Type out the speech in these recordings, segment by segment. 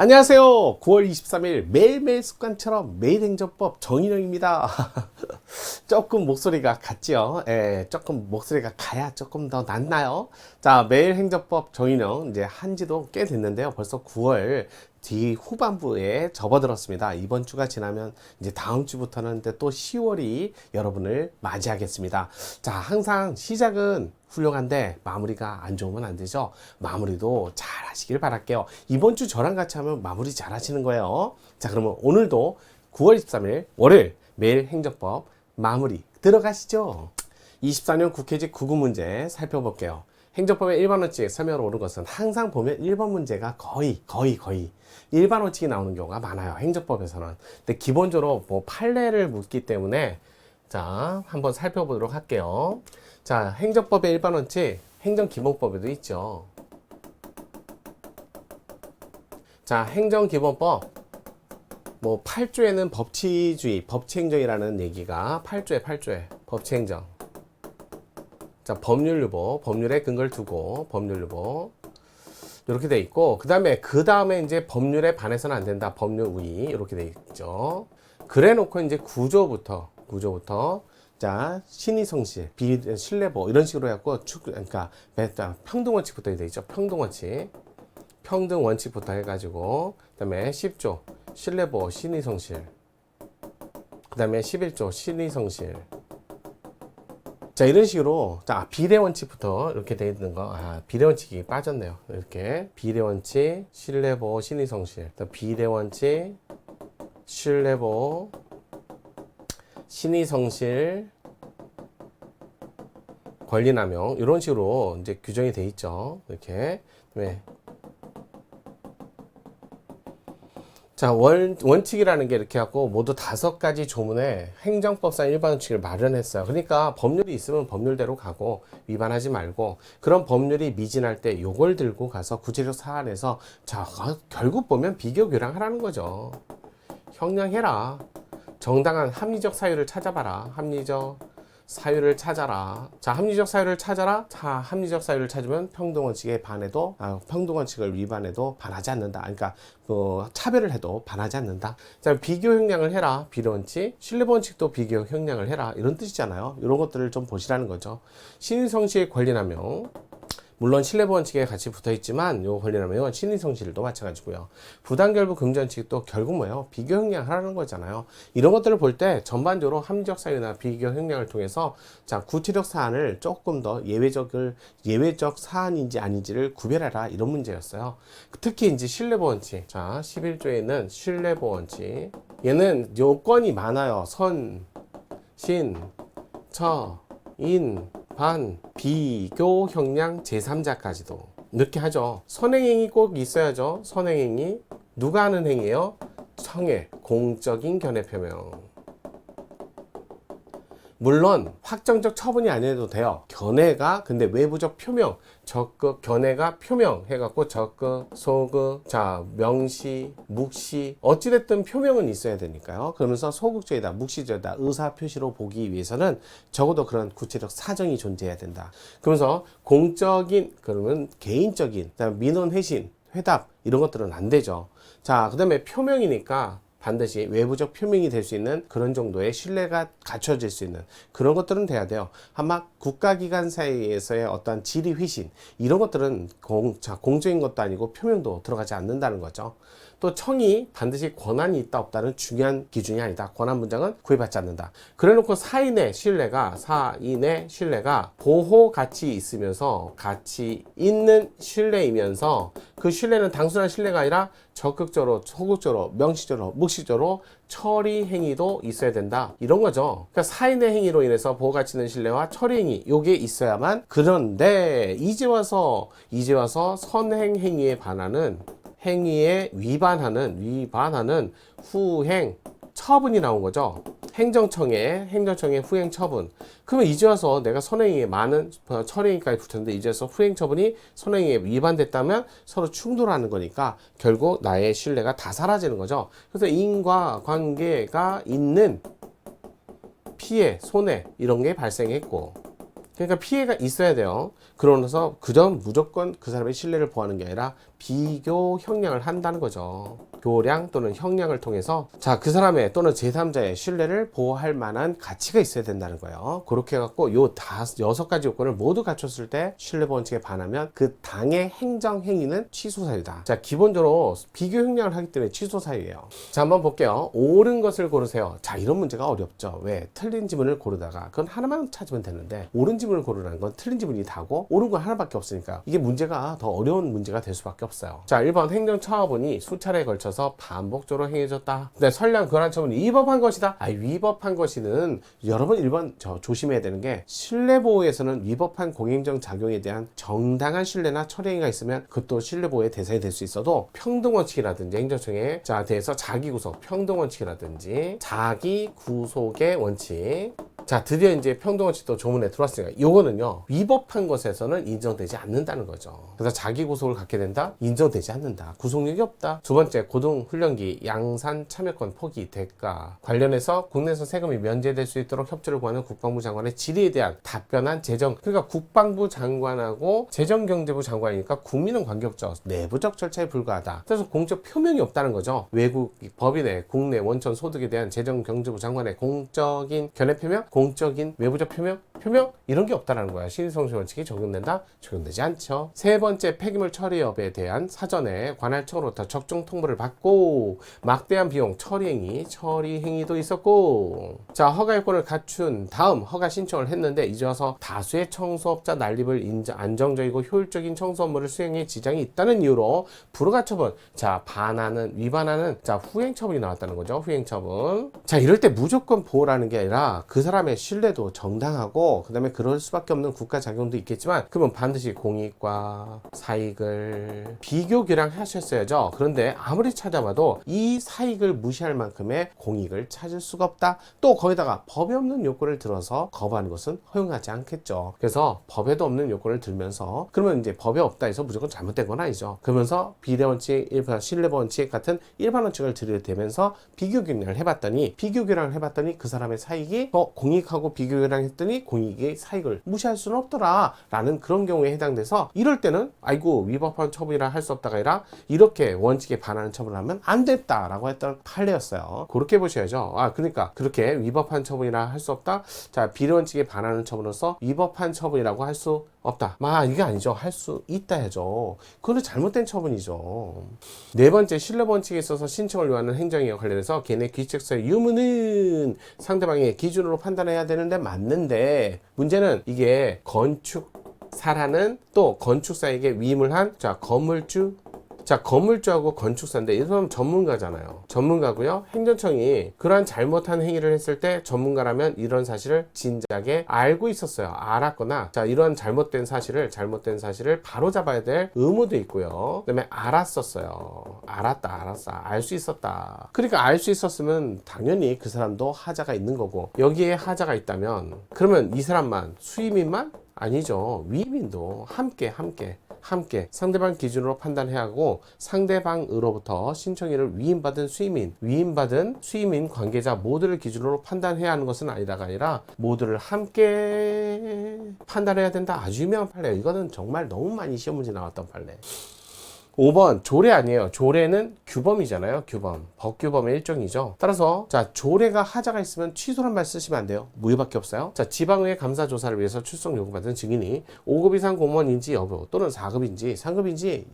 안녕하세요. 9월 23일 매일매일 습관처럼 매일 행정법 정인영입니다. 조금 목소리가 같지요? 예, 조금 목소리가 가야 조금 더 낫나요? 자, 매일 행정법 정인영 이제 한지도 꽤 됐는데요. 벌써 9월 뒤 후반부에 접어들었습니다. 이번 주가 지나면 이제 다음 주부터는 또 10월이 여러분을 맞이하겠습니다. 자, 항상 시작은 훌륭한데 마무리가 안 좋으면 안 되죠. 마무리도 잘 하시길 바랄게요. 이번 주 저랑 같이 하면 마무리 잘 하시는 거예요. 자, 그러면 오늘도 9월 23일 월요일 매일 행정법 마무리 들어가시죠. 24년 국회직 구구 문제 살펴볼게요. 행정법의 일반 원칙 설명을 오른 것은 항상 보면 1번 문제가 거의 거의 거의 일반 원칙이 나오는 경우가 많아요. 행정법에서는. 근데 기본적으로 뭐 판례를 묻기 때문에 자, 한번 살펴보도록 할게요. 자, 행정법의 일반 원칙 행정기본법에도 있죠. 자, 행정기본법 뭐 8조에는 법치주의, 법치행정이라는 얘기가 8조에 8조에 법치행정. 자, 법률 유보, 법률에 근거를 두고 법률 유보 이렇게 돼 있고 그 다음에 그 다음에 이제 법률에 반해서는 안 된다. 법률 우위 이렇게 돼 있죠. 그래 놓고 이제 구조부터 구조부터 자 신의성실, 비 신뢰보 이런 식으로 해갖고 축 그러니까 메타 평등 원칙부터 돼 있죠. 평등 원칙, 평등 원칙부터 해가지고 그 다음에 10조 신뢰보 신의성실, 그 다음에 11조 신의성실. 자 이런 식으로 자 비례 원칙부터 이렇게 돼 있는 거. 아, 비례 원칙이 빠졌네요. 이렇게. 비례 원칙 신뢰보 신의성실. 또 비례 원칙 신뢰보 신의성실 권리남용. 이런 식으로 이제 규정이 돼 있죠. 이렇게. 네. 자, 원, 원칙이라는 게 이렇게 하고 모두 다섯 가지 조문에 행정법상 일반 원칙을 마련했어요. 그러니까 법률이 있으면 법률대로 가고 위반하지 말고 그런 법률이 미진할 때 요걸 들고 가서 구체적 사안에서 자, 어, 결국 보면 비교 교량 하라는 거죠. 형량해라. 정당한 합리적 사유를 찾아봐라. 합리적 사유를 찾아라. 자, 합리적 사유를 찾아라. 자, 합리적 사유를 찾으면 평등원칙에 반해도 아, 평등원칙을 위반해도 반하지 않는다. 그러니까 그 차별을 해도 반하지 않는다. 자, 비교 형량을 해라. 비례원칙, 신뢰원칙도 비교 형량을 해라. 이런 뜻이잖아요. 이런 것들을 좀 보시라는 거죠. 신성시의 권리남용. 물론 신뢰보 원칙에 같이 붙어 있지만 요 권리라면 신의 성실도 마찬가지고요. 부당결부 금전칙도 결국 뭐예요? 비교 형량 하라는 거잖아요. 이런 것들을 볼 때 전반적으로 합리적 사유나 비교 형량을 통해서 자 구체적 사안을 조금 더 예외적을 예외적 사안인지 아닌지를 구별해라 이런 문제였어요. 특히 이제 신뢰보 원칙. 자 11조에는 신뢰보 원칙. 얘는 요건이 많아요. 선, 신, 처, 인, 반, 비교, 형량, 제3자까지도. 이렇게 하죠. 선행행위 꼭 있어야죠. 선행행위. 누가 하는 행위예요? 청해, 공적인 견해 표명. 물론 확정적 처분이 아니어도 돼요. 견해가 근데 외부적 표명, 적극 견해가 표명 해갖고 적극, 소극, 자 명시, 묵시 어찌됐든 표명은 있어야 되니까요. 그러면서 소극적이다, 묵시적이다 의사 표시로 보기 위해서는 적어도 그런 구체적 사정이 존재해야 된다. 그러면서 공적인 그러면 개인적인 민원 회신, 회답 이런 것들은 안 되죠. 자 그 다음에 표명이니까 반드시 외부적 표명이 될 수 있는 그런 정도의 신뢰가 갖춰질 수 있는 그런 것들은 돼야 돼요. 아마 국가기관 사이에서의 어떤 지리 휘신 이런 것들은 공, 자, 공적인 것도 아니고 표명도 들어가지 않는다는 거죠. 또 청이 반드시 권한이 있다 없다는 중요한 기준이 아니다. 권한 문장은 구애받지 않는다. 그래놓고 사인의 신뢰가 사인의 신뢰가 보호 가치 있으면서 가치 있는 신뢰이면서 그 신뢰는 단순한 신뢰가 아니라 적극적으로 소극적으로 명시적으로 묵시적으로 처리 행위도 있어야 된다 이런 거죠 그러니까 사인의 행위로 인해서 보호 가치 있는 신뢰와 처리 행위 요게 있어야만 그런데 이제 와서 이제 와서 선행 행위에 반하는 행위에 위반하는 위반하는 후행 처분이 나온 거죠. 행정청에 행정청의 후행 처분. 그러면 이제 와서 내가 선행에 많은 처리행위까지 붙였는데 이제 와서 후행 처분이 선행에 위반됐다면 서로 충돌하는 거니까 결국 나의 신뢰가 다 사라지는 거죠. 그래서 인과 관계가 있는 피해, 손해 이런 게 발생했고 그러니까 피해가 있어야 돼요. 그러면서 그점 무조건 그 사람의 신뢰를 보호하는 게 아니라 비교 형량을 한다는 거죠. 교량 또는 형량을 통해서 자 그 사람의 또는 제3자의 신뢰를 보호할 만한 가치가 있어야 된다는 거예요. 그렇게 해갖고 요 다섯 여섯 가지 요건을 모두 갖췄을 때 신뢰 원칙에 반하면 그 당의 행정 행위는 취소 사유다. 자 기본적으로 비교 형량을 하기 때문에 취소 사유예요. 자 한번 볼게요. 옳은 것을 고르세요. 자 이런 문제가 어렵죠. 왜 틀린 지문을 고르다가 그건 하나만 찾으면 되는데 옳은 지문을 고르라는 건 틀린 지문이 다고 옳은 건 하나밖에 없으니까 이게 문제가 더 어려운 문제가 될 수밖에 없 어요. 자 1번 행정처분이 수차례에 걸쳐서 반복적으로 행해졌다. 근데 설령 그러한 처분이 위법한 것이다. 아 위법한 것이는 여러분 1번 저 조심해야 되는 게 신뢰보호에서는 위법한 공행정 작용에 대한 정당한 신뢰나 철회가 있으면 그것도 신뢰보호의 대상이 될 수 있어도 평등원칙이라든지 행정청에 자 대해서 자기구속 평등원칙이라든지 자기구속의 원칙 자, 드디어 이제 평등원칙도 조문에 들어왔으니까 요거는요. 위법한 것에서는 인정되지 않는다는 거죠. 그래서 자기 구속을 갖게 된다? 인정되지 않는다. 구속력이 없다. 두 번째, 고등훈련기 양산 참여권 포기 대가 관련해서 국내에서 세금이 면제될 수 있도록 협조를 구하는 국방부 장관의 질의에 대한 답변한 재정 그러니까 국방부 장관하고 재정경제부 장관이니까 국민은 관계없죠. 내부적 절차에 불과하다. 그래서 공적 표명이 없다는 거죠. 외국 법인의 국내 원천 소득에 대한 재정경제부 장관의 공적인 견해 표명 공적인 외부적 표명, 표명 이런 게 없다라는 거야. 신성시 원칙이 적용된다? 적용되지 않죠. 세 번째 폐기물 처리업에 대한 사전에 관할 청으로부터 적정 통보를 받고 막대한 비용 처리 행위, 처리 행위도 있었고 자 허가 요건을 갖춘 다음 허가 신청을 했는데 이제 와서 다수의 청소업자 난립을 인정, 안정적이고 효율적인 청소 업무를 수행에 지장이 있다는 이유로 불허가 처분, 자 반하는 위반하는 자 후행 처분이 나왔다는 거죠. 후행 처분. 자 이럴 때 무조건 보호라는 게 아니라 그 사람의 신뢰도 정당하고 그 다음에 그럴 수밖에 없는 국가 작용도 있겠지만 그러면 반드시 공익과 사익을 비교 교량하셨어야죠. 그런데 아무리 찾아봐도 이 사익을 무시할 만큼의 공익을 찾을 수가 없다. 또 거기다가 법에 없는 요건을 들어서 거부하는 것은 허용하지 않겠죠. 그래서 법에도 없는 요건을 들면서 그러면 이제 법에 없다 해서 무조건 잘못된 건 아니죠. 그러면서 비례원칙, 일반 신뢰원칙 같은 일반 원칙을 들여대면서 비교 교량을 해봤더니 비교 교량을 해봤더니 그 사람의 사익이 어 공익 하고 비교 교량 했더니 공익의 사익을 무시할 수는 없더라 라는 그런 경우에 해당돼서 이럴 때는 아이고 위법한 처분이라 할 수 없다가 아니라 이렇게 원칙에 반하는 처분을 하면 안 됐다 라고 했던 판례였어요. 그렇게 보셔야죠. 아 그러니까 그렇게 위법한 처분이라 할 수 없다. 자 비례원칙에 반하는 처분으로서 위법한 처분이라고 할수 없다. 마 이게 아니죠. 할 수 있다 해죠. 그거는 잘못된 처분이죠. 네 번째 신뢰 원칙에 있어서 신청을 요하는 행정에 관련해서 걔네 귀책서의 유무는 상대방의 기준으로 판단해야 되는데 맞는데 문제는 이게 건축 사라는 또 건축사에게 위임을 한 자 건물주 자 건물주하고 건축사인데 이 사람 전문가잖아요. 전문가고요. 행정청이 그러한 잘못한 행위를 했을 때 전문가라면 이런 사실을 진작에 알고 있었어요. 알았거나 자 이런 잘못된 사실을 잘못된 사실을 바로 잡아야 될 의무도 있고요. 그 다음에 알았었어요. 알았다 알았어. 알 수 있었다. 그러니까 알 수 있었으면 당연히 그 사람도 하자가 있는 거고 여기에 하자가 있다면 그러면 이 사람만 수임인만? 아니죠. 위민도 함께 함께 함께 상대방 기준으로 판단해야 하고 상대방으로부터 신청일을 위임받은 수임인, 위임받은 수임인 관계자 모두를 기준으로 판단해야 하는 것은 아니다가 아니라 모두를 함께 판단해야 된다. 아주 유명한 판례예요. 이거는 정말 너무 많이 시험 문제 나왔던 판례. 5번 조례 아니에요. 조례는 규범이잖아요. 규범. 법규범의 일종이죠. 따라서 자 조례가 하자가 있으면 취소란 말 쓰시면 안 돼요. 무효밖에 없어요. 자 지방의 감사 조사를 위해서 출석 요구받은 증인이 5급 이상 공무원인지 여부 또는 4급인지 3급인지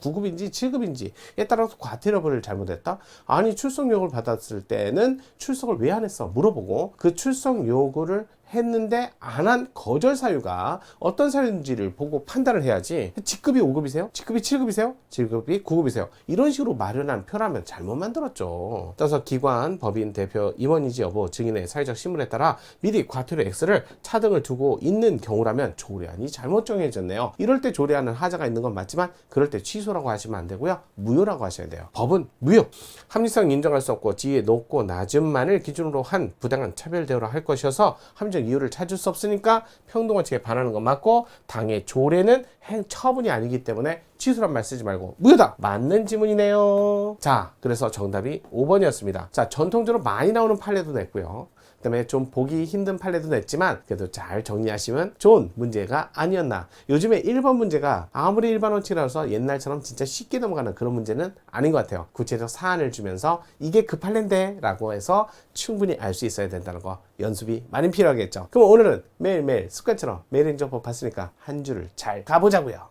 9급인지 7급인지에 따라서 과태료를 잘못했다. 아니 출석 요구를 받았을 때는 출석을 왜 안 했어? 물어보고 그 출석 요구를 했는데 안 한 거절 사유가 어떤 사유인지를 보고 판단을 해야지 직급이 5급이세요? 직급이 7급이세요? 직급이 9급이세요? 이런 식으로 마련한 표라면 잘못 만들었죠. 따라서 기관, 법인, 대표, 임원인지 여부, 증인의 사회적 신분에 따라 미리 과태료 X를 차등을 두고 있는 경우라면 조례안이 잘못 정해졌네요. 이럴 때 조례안은 하자가 있는 건 맞지만 그럴 때 취소라고 하시면 안 되고요. 무효라고 하셔야 돼요. 법은 무효. 합리성 인정할 수 없고 지위 높고 낮음만을 기준으로 한 부당한 차별 대우를 할 것이어서 합리적 이유를 찾을 수 없으니까 평등원칙에 반하는 건 맞고 당의 조례는 행 처분이 아니기 때문에 취소란 말 쓰지 말고 무효다! 맞는 지문이네요. 자 그래서 정답이 5번이었습니다. 자 전통적으로 많이 나오는 판례도 냈고요 그다음에 좀 보기 힘든 판례도 냈지만 그래도 잘 정리하시면 좋은 문제가 아니었나. 요즘에 1번 문제가 아무리 일반 원칙이라서 옛날처럼 진짜 쉽게 넘어가는 그런 문제는 아닌 것 같아요. 구체적 사안을 주면서 이게 그 판례인데 라고 해서 충분히 알 수 있어야 된다는 거 연습이 많이 필요하겠죠. 그럼 오늘은 매일매일 습관처럼 매일 행정법 봤으니까 한 주를 잘 가보자고요.